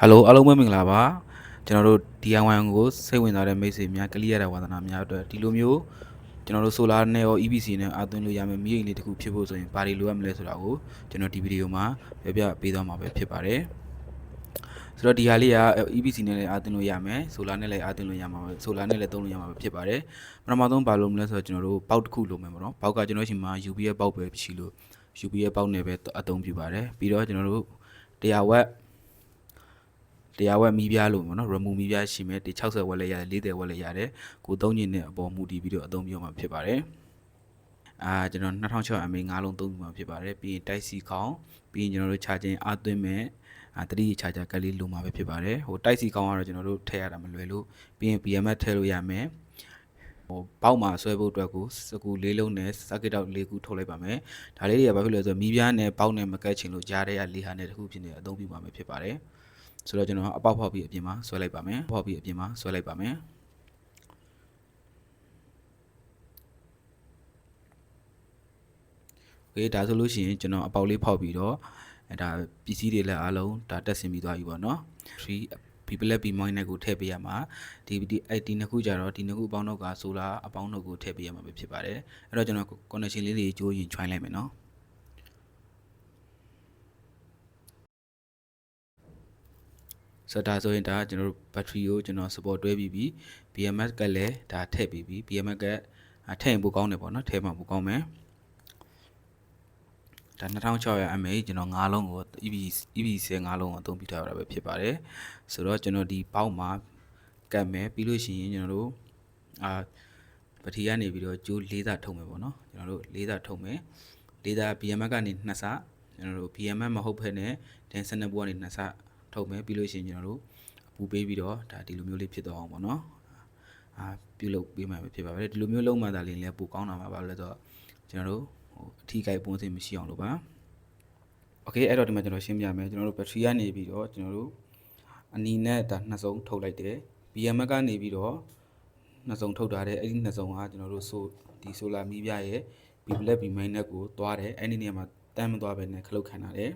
ဟယ်လိုအားလုံးပဲမင်္ဂလာပါကျွန်တော်တို့ DIY ကိုစိတ်ဝင်စားတဲ့မိတ်ဆွေများကလေးရတဲ့ဝါသနာများအတွက်ဒီလိုမျိုးကျွန်တော်တို့ solar နဲ့ရော EPC နဲ့အသွင်းလို့ရမယ့်မီးအိမ်လေးတစ်ခုဖြစ်ဖို့ဆိုရင်ဘာတွေလိုအပ်မလဲဆိုတာကိုကျွန်တော်ဒီဗီဒီယိုမှာပြောပြပေးသွားမှာပဲဖြစ်ပါတယ်ဆိုတော့ဒီဟာလေးက EPC နဲ့လည်းအသွင်းလို့ရမယ်။ solar နဲ့လည်းအသွင်းလို့ရမှာပဲ။ solar နဲ့လည်းသုံးလို့ရမှာပဲဖြစ်ပါတယ်။ပထမဆုံးဘာလို့မလဲဆိုတော့ကျွန်တော်တို့ပေါက်တစ်ခုလိုမယ်ပေါ့နော်။ပေါက်ကကျွန်တော်ရှင်မှာ UPS ပေါက်ပဲရှိလို့ UPS ပေါက်နဲ့ပဲအသုံးပြုပါတယ်။ပြီးတော့ကျွန်တော်တို့100 watt 100ဝက်မီးပြားလို့ပေါ့နော် remove မီးပြားရှိမယ်60ဝက်လည်းရတယ်40ဝက်လည်းရတယ်ကိုသုံးညင်းနဲ့အပေါ်မူတည်ပြီးတော့အသုံးပြုမှာဖြစ်ပါတယ်အာကျွန်တော်2600 mAh 5လုံးသုံးပြီးမှဖြစ်ပါတယ်ပြီးရင်တိုက်စီခေါင်းပြီးရင်ကျွန်တော်တို့ charging အသွင်းမဲ့အာ3 charger ကလေးလိုမှာပဲဖြစ်ပါတယ်ဟိုတိုက်စီခေါင်းကတော့ကျွန်တော်တို့ထည့်ရတာမလွယ်လို့ပြီးရင် BMS ထည့်လို့ရမယ်ဟိုပေါက်မှာဆွဲဖို့အတွက်ကိုစကူ၄လုံးနဲ့ circuit out ၄ခုထုတ်လိုက်ပါမယ်ဒါလေးတွေကဘာဖြစ်လဲဆိုတော့မီးပြားနဲ့ပေါက်နဲ့မကတ်ချင်လို့ကြားထဲက၄ဟာနဲ့တစ်ခုဖြစ်နေအသုံးပြုပါမယ်ဖြစ်ပါတယ် ဆိုတော့ကျွန်တော်အပေါက်ဖောက်ပြီးအပြင်မှာဆွဲလိုက်ပါမယ်ဖောက်ပြီးအပြင်မှာဆွဲလိုက်ပါမယ်โอเคဒါဆိုလို့ရှိရင်ကျွန်တော်အပေါက်လေးဖောက်ပြီးတော့အဲဒါပစ္စည်းတွေလည်းအားလုံးဒါတက်ဆင်ပြီးသွားပြီပေါ့နော်3 people let be mind နဲ့ကိုထည့်ပေးရမှာဒီဒီအဲ့ဒီနှစ်ခုကြတော့ဒီနှစ်ခုအပေါင်းတော့ကဆိုလာအပေါင်းတော့ကိုထည့်ပေးရမှာပဲဖြစ်ပါတယ်အဲ့တော့ကျွန်တော် connection လေးတွေကြိုးရင် join လိုက်မယ်နော် ဆိုတော့ဒါဆိုရင်ဒါကျွန်တော်တို့ battery ကိုကျွန်တော် support တွဲပြီးပြီ BMS ကလည်းဒါထည့်ပြီးပြီ BMS ကထည့်ရင်ပိုကောင်းတယ်ပေါ့နော်ထည့်မှပိုကောင်းမယ်ဒါ 2600 mAh ကျွန်တော်၅လုံးကို EV EV 15လုံးကိုအသုံးပြုထားရတာပဲဖြစ်ပါတယ်ဆိုတော့ကျွန်တော်ဒီပေါက်မှာကတ်မယ်ပြီးလို့ရှိရင်ကျွန်တော်တို့အာပထီကနေပြီးတော့ကျိုး၄သာထုံမယ်ပေါ့နော်ကျွန်တော်တို့၄သာထုံမယ်၄သာ BMS ကနေ2ဆကျွန်တော်တို့ BMS မဟုတ်ဘဲနဲ့ den 12ဘူးကနေ2ဆ ထုံမယ်ပြီးလို့ရှိရင်ကျွန်တော်တို့အပူပေးပြီးတော့ဒါဒီလိုမျိုးလေးဖြစ်သွားအောင်ပေါ့နော်အာပြုလုပ်ပေးမှပဲဖြစ်ပါပဲဒီလိုမျိုးလုံးမှသာလေးလည်းပိုကောင်းတာမှာပါလို့ဆိုတော့ကျွန်တော်တို့ဟိုအထီးကိုက်ပုံစံမရှိအောင်လို့ပါโอเคအဲ့တော့ဒီမှာကျွန်တော်ရှင်းပြမယ်ကျွန်တော်တို့ဘက်ထရီကနေပြီးတော့ကျွန်တော်တို့အနီနဲ့ဒါနှစ်စုံထုတ်လိုက်တယ် BMS ကနေပြီးတော့နှစ်စုံထုတ်ထားတယ်အဲ့ဒီနှစ်စုံကကျွန်တော်တို့ဆိုဒီဆိုလာမီးပြရဲ့ B black B minus ကိုသွားတယ်အဲ့ဒီနေရာမှာတန်းမသွားဘဲနဲ့ခလုတ်ခံရတယ်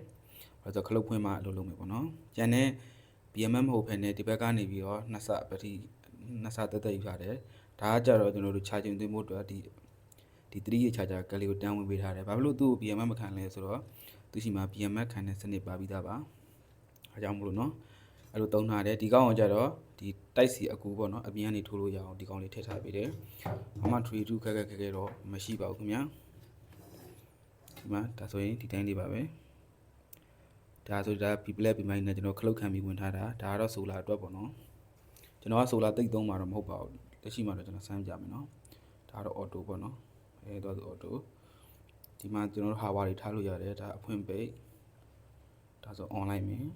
ဘာလို့ခလုတ်ဖွင့်မှအလုပ်လုပ်မယ်ပေါ့နော်ကျန်တဲ့ BMS မဟုတ်ဘဲနဲ့ဒီဘက်ကနေပြီးတော့နှစ်ဆဘက်ထရီနှစ်ဆတက်တက်ယူထားတယ်ဒါကကြတော့ကျွန်တော်တို့ charging သွင်းဖို့အတွက်ဒီဒီ3ရ charger ကလေးကိုတန်းဝင်ပေးထားတယ်ဘာဖြစ်လို့သူ့ကို BMS မခံလဲဆိုတော့သူရှိမှာ BMS ခံတဲ့စနစ်ပါပြီးသားပါအဲကြောင့်မလို့နော်အဲ့လိုတုံးထားတယ်ဒီကောင်ကကြတော့ဒီတိုက်စီအကူပေါ့နော်အပြင်ကနေထိုးလို့ရအောင်ဒီကောင်လေးထည့်ထားပေးတယ်ဘာမှ3 2ခက်ခက်ခက်ခက်တော့မရှိပါဘူးခင်ဗျာဒီမှာဒါဆိုရင်ဒီတိုင်းလေးပါပဲ ဒါဆိုဒါ B black B minus နဲ့ကျွန်တော်ခလုတ်ခံပြီးဝင်ထားတာဒါကတော့ solar အတွက်ပေါ့နော်ကျွန်တော်က solar တိတ်သုံးမှာတော့မဟုတ်ပါဘူးလက်ရှိမှာတော့ကျွန်တော်စမ်းပြမယ်နော်ဒါကတော့ auto ပေါ့နော်အဲတော့ auto ဒီမှာကျွန်တော်တို့ hardware တွေထားလို့ရတယ်ဒါအဖွင့်ပိတ်ဒါဆို online မင်း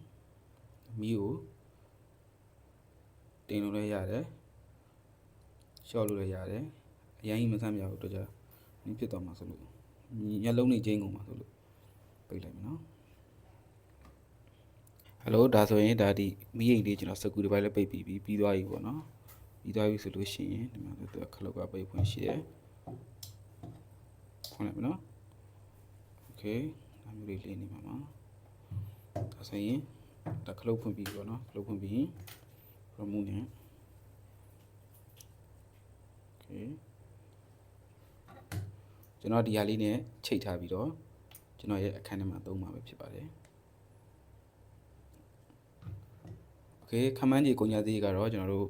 မီးကိုတင်လို့လည်းရတယ်ရှော့လို့လည်းရတယ်အရင်ကြီးမဆမ်းပြဘူးတော့ကြာမင်းဖြစ်သွားမှာဆိုလို့ညလုံးနေချင်းကုန်မှာဆိုလို့ပိတ်လိုက်မယ်နော် hello ဒါဆိုရင်ဒါဒီမီးအိမ်လေးကျွန်တော်စကူဒီဘိုင်လေးပိတ်ပြီးပြီးပြီးသွားပြီပေါ့နော်ပြီးသွားပြီဆိုလို့ရှိရင်ဒီမှာသူကခလုတ်ကပိတ်ဖွင့်ရှိတယ်ဖွင့်လိုက်မနော် okay ဒါမျိုးလေးလေးနေမှာပါဒါဆိုရင်ဒါခလုတ်ဖွင့်ပြီးပေါ့နော်ခလုတ်ဖွင့်ပြီး remove နဲ့ okay ကျွန်တော်ဒီဟာလေးနဲ့ချိန်ထားပြီးတော့ကျွန်တော်ရဲ့အခန်းထဲမှာသုံးမှာပဲဖြစ်ပါတယ် okay ခမန်းကြီးကုန်ကြသေးကတော့ကျွန်တော်တို့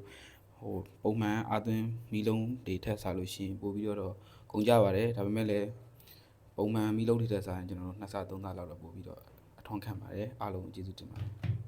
ဟိုပုံမှန်အာသွင်းမီလုံးတွေထက်စားလို့ရှိရင်ပို့ပြီးတော့ကုန်ကြပါတယ်ဒါပေမဲ့လည်းပုံမှန်မီလုံးတွေထက်စားရင်ကျွန်တော်တို့နှစ်ဆသုံးဆလောက်တော့ပို့ပြီးတော့အထွန်ခံပါတယ်အားလုံးကျေးဇူးတင်ပါတယ်